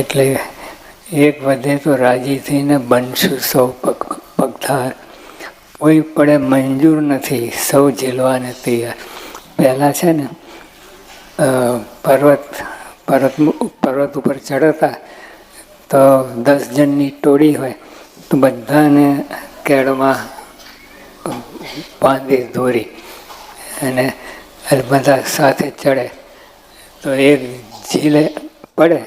એટલે એક વધે તો રાજી થઈને બનશું સૌ પગ, પગધાર. કોઈ પડે મંજૂર નથી, સૌ ઝીલવાને તૈયાર. પહેલાં છે ને પર્વત પર્વત પર્વત ઉપર ચડતા તો દસ જણની ટોળી હોય, તો બધાને કેળમાં બાંધી દોરી અને અને બધા સાથે ચડે. તો એક ઝીલે પડે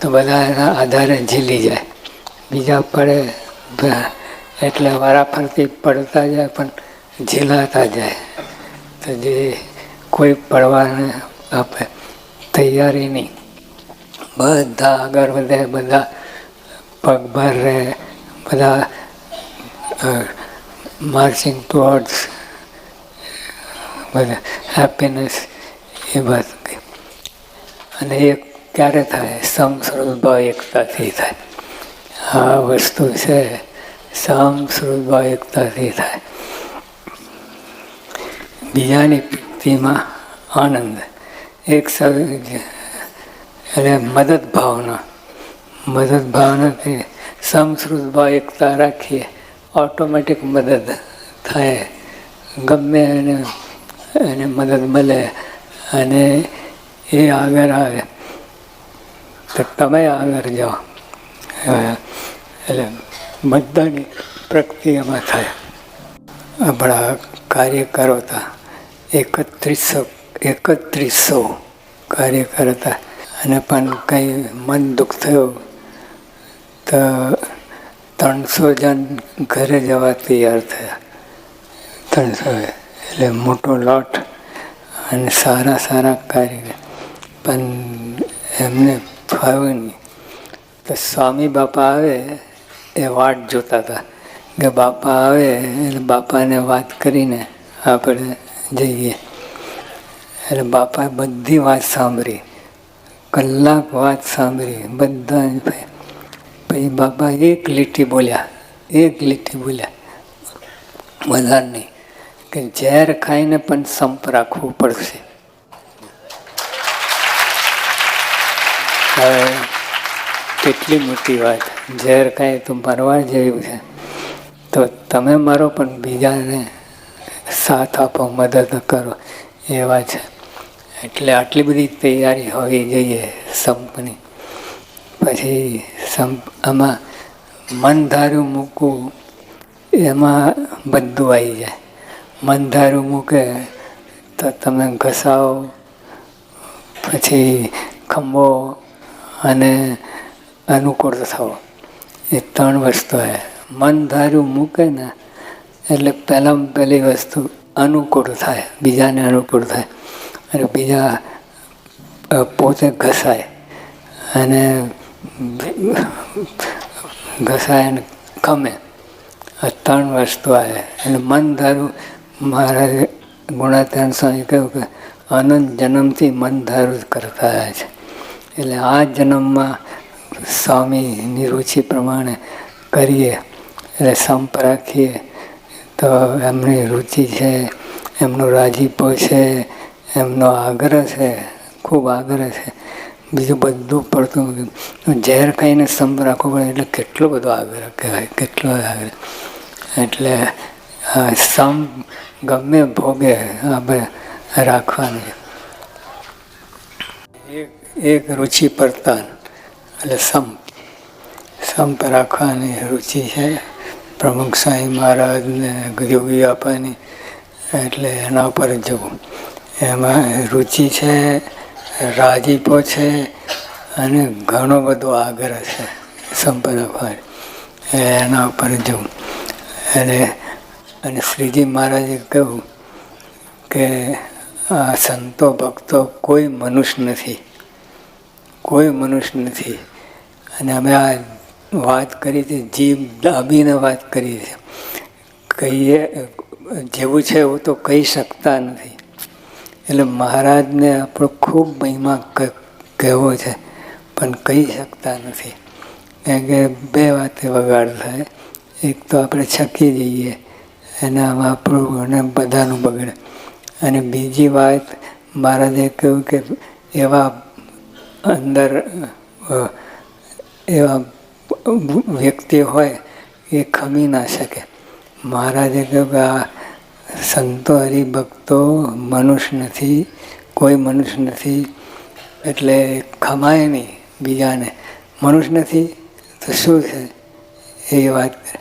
તો બધા એના આધારે ઝીલી જાય. બીજા પડે એટલે વારાફરતી પડતા જાય, પણ ઝીલાતા જાય. તો જે કોઈ પડવાને આપે, તૈયારી નહીં. બધા આગળ વધે, બધા પગભર રહે, બધા માર્ચિંગ ટુવર્ડ્સ બધા હેપીનેસ એ વાત અને એક ક્યારે થાય સમશ્રુતભાવ એકતાથી થાય. આ વસ્તુ છે સમશ્રુતભાવ એકતાથી થાય. બીજાની પ્રીતિમાં આનંદ. એક એટલે મદદ ભાવના. મદદ ભાવનાથી સમશ્રુત ભાવ એકતા રાખીએ, ઓટોમેટિક મદદ થાય. ગમે એને એને મદદ મળે અને એ આગળ આવે. તો તમે આગળ જાઓ એટલે બધાની પ્રક્રિયામાં થાય આપણા કાર્યકરો હતા એકત્રીસો એકત્રીસો કાર્યકર હતા અને પણ કંઈ મન દુઃખ થયું તો ત્રણસો જણ ઘરે જવા તૈયાર થયા ત્રણસો એટલે મોટો લોટ અને સારા સારા કાર્ય પણ એમને ફાવ્યું નહીં તો સ્વામી બાપા આવે, એ વાટ જોતા હતા. કે બાપા આવે, એટલે બાપાને વાત કરીને આપણે જઈએ. એટલે બાપાએ બધી વાત સાંભળી. કલાક વાત સાંભળી, બધા પછી બાપા એક લીટી બોલ્યા, એક લીટી બોલ્યા. વધારે નહીં કે ઝેર ખાઈને પણ સંપ રાખવું પડશે. હવે કેટલી મોટી વાત. ઝેર કાંઈ તો મરવા જેવું છે. તો તમે મારો પણ બીજાને સાથ આપો, મદદ કરો. એવા છે. એટલે આટલી બધી તૈયારી હોવી જોઈએ સંપની. પછી સંપ આમાં મન ધાર્યું મૂકવું એમાં બધું આવી જાય. મન ધાર્યું મૂકે તો તમે ઘસાવો, પછી ખંભો અને અનુકૂળ થવો. એ ત્રણ વસ્તુ છે. મન ધાર્યું મૂકે ને, એટલે પહેલાં પહેલી વસ્તુ અનુકૂળ થાય, બીજાને અનુકૂળ થાય. અને બીજા પોતે ઘસાય. અને ઘસાય અને ખમે. આ ત્રણ વસ્તુ આવે એટલે મન ધારું મહારાજે ગુણાત્યાન સ્વામી કહ્યું કે, અનંત જન્મથી મન ધારું જ કરતા છે. એટલે આ જન્મમાં સ્વામીની રુચિ પ્રમાણે કરીએ, એટલે સંપ રાખીએ, તો એમની રુચિ છે, એમનો રાજીપો છે, એમનો આગ્રહ છે, ખૂબ આગ્રહ છે. બીજું બધું પડતું ઝેર ખાઈને સંપ રાખવો પડે એટલે કેટલો બધો આગ્રહ કહેવાય, કેટલો આગ્રહ. એટલે સંપ ગમે ભોગે આપણે રાખવાનું એક રુચિ પડતાન એટલે સંપ. સંપ રાખવાની રુચિ છે. પ્રમુખ સાંઈ મહારાજને યોગી આપવાની, એટલે એના પર જવું. એમાં રુચિ છે, રાજીપો છે, અને ઘણો બધો આગ્રહ છે સંપ રાખવાની. એના ઉપર જવું. અને અને શ્રીજી મહારાજે કહ્યું કે આ સંતો ભક્તો કોઈ મનુષ્ય નથી. કોઈ મનુષ્ય નથી. અને અમે આ વાત કરી છે, જીભ દાબીને વાત કરી છે. કહીએ, જેવું છે એવું તો કહી શકતા નથી. એટલે મહારાજને આપણો ખૂબ મહિમા કહેવો છે, પણ કહી શકતા નથી. કારણ કે બે વાતે વગાડ થાય. એક તો આપણે છકી જઈએ એનામાં આપણું અને બધાનું બગડે. અને બીજી વાત, મહારાજે કહ્યું કે એવા અંદર એવા વ્યક્તિ હોય એ ખમી ના શકે. મહારાજે કહ્યું કે આ સંતો હરિભક્તો મનુષ્ય નથી, કોઈ મનુષ્ય નથી, એટલે ખમાય નહીં બીજાને. મનુષ્ય નથી તો શું છે એ વાત? કરે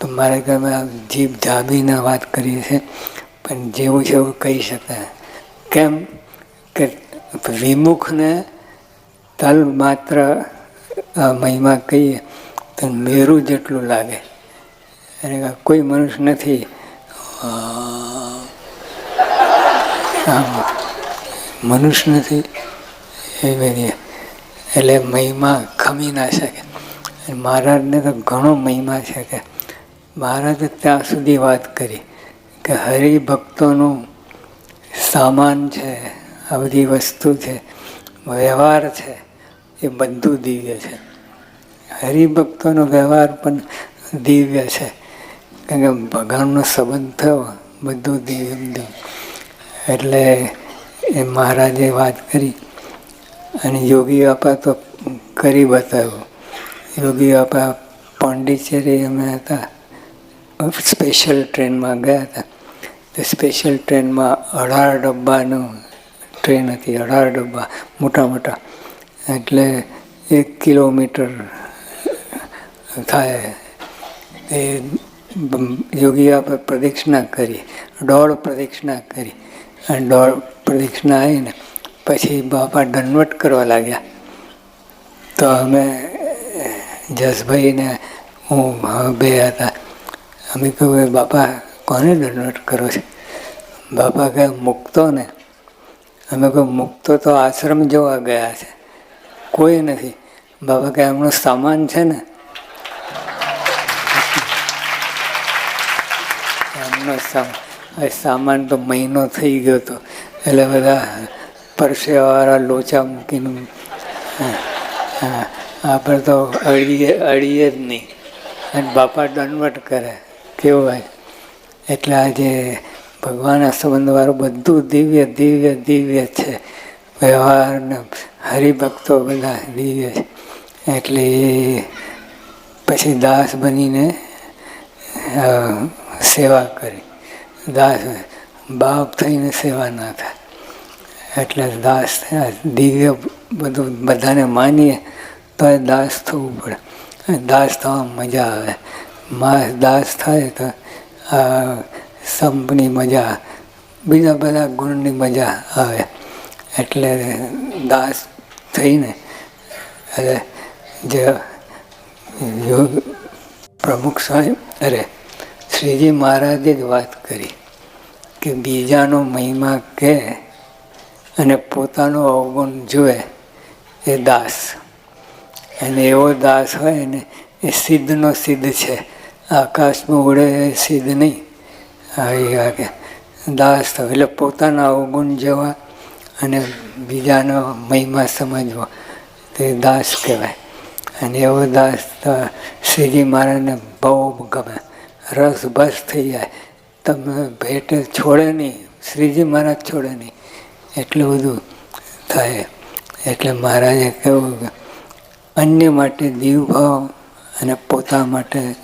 તો મારે તમે જીભ જાબીને વાત કરીએ છીએ, પણ જેવું છે એવું કહી શકાય. કેમ? કે વિમુખને તલ માત્ર મહિમા કહીએ, તો મેરું જેટલું લાગે. અને કોઈ મનુષ્ય નથી. મનુષ્ય નથી. એ બધી એટલે મહિમા ખમી ના શકે. મહારાજને તો ઘણો મહિમા છે કે મહારાજે ત્યાં સુધી વાત કરી કે હરિભક્તોનું સામાન છે, આ બધી વસ્તુ છે, વ્યવહાર છે. એ બધું દિવ્ય છે. હરિભક્તોનો વ્યવહાર પણ દિવ્ય છે. કારણ કે ભગવાનનો સંબંધ થયો, બધું દિવ્ય દિવ્ય એટલે એ મહારાજે વાત કરી અને યોગી બાપા તો કરી બતાવ્યું. યોગી બાપા પોંડિચેરી અમે હતા. સ્પેશિયલ ટ્રેનમાં ગયા હતા. તો સ્પેશિયલ ટ્રેનમાં અઢાર ડબ્બાનું ટ્રેન હતી, અઢાર ડબ્બા, મોટા મોટા. એટલે એક કિલોમીટર થાય. એ યોગી આપણે પ્રદક્ષિણા કરી દોઢ પ્રદક્ષિણા કરી. અને દોઢ પ્રદક્ષિણા આવીને પછી બાપા દંડવટ કરવા લાગ્યા. તો અમે જસભાઈને, હું બે હતા. અમે કહ્યું બાપા, કોને દંડવટ કરો છે? બાપા કહે મૂકતો ને અમે કહ્યું, મૂકતો તો આશ્રમ જોવા ગયા છે. કોઈ નથી. બાબા કે એમનો સામાન છે ને. એમનો સામાન તો મહિનો થઈ ગયો હતો એટલે બધા પરસેવાવાળા લોચા મૂકીને આપણે તો અડીએ અડીએ જ નહીં. અને બાપા દંડવટ કરે. કેવું હોય? એટલે આજે ભગવાનના સંબંધવાળું બધું દિવ્ય દિવ્ય દિવ્ય છે. વ્યવહાર ને હરિભક્તો બધા હરી એટલે પછી દાસ બનીને સેવા કરી. દાસ, બાપ થઈને સેવા ના થાય. એટલે દાસ થયા. દિવ્ય બધું બધાને માનીએ તો એ દાસ થવું પડે. દાસ થવા મજા આવે. માસ દાસ થાય તો સંપની મજા, બીજા બધા ગુણની મજા આવે. એટલે દાસ થઈને અરે જે યોગ પ્રમુખ સાહેબ, અરે શ્રીજી મહારાજે જ વાત કરી કે બીજાનો મહિમા કહે અને પોતાનો અવગુણ જુએ એ દાસ. અને એવો દાસ હોય ને, એ સિદ્ધનો સિદ્ધ છે. આકાશમાં ઉડે એ સિદ્ધ નહીં. આવી કે દાસ એટલે પોતાના અવગુણ જેવા અને બીજાનો મહિમા સમજવો. તે દાસ કહેવાય. અને એવો દાસ તો શ્રીજી મહારાજને બહુ ગમે. રસ બસ થઈ જાય. તમે ભેટ છોડે નહીં. શ્રીજી મહારાજ છોડે નહીં. એટલું બધું થાય. એટલે મહારાજે કહ્યું અન્ય માટે દીવ ભાવ અને પોતા માટે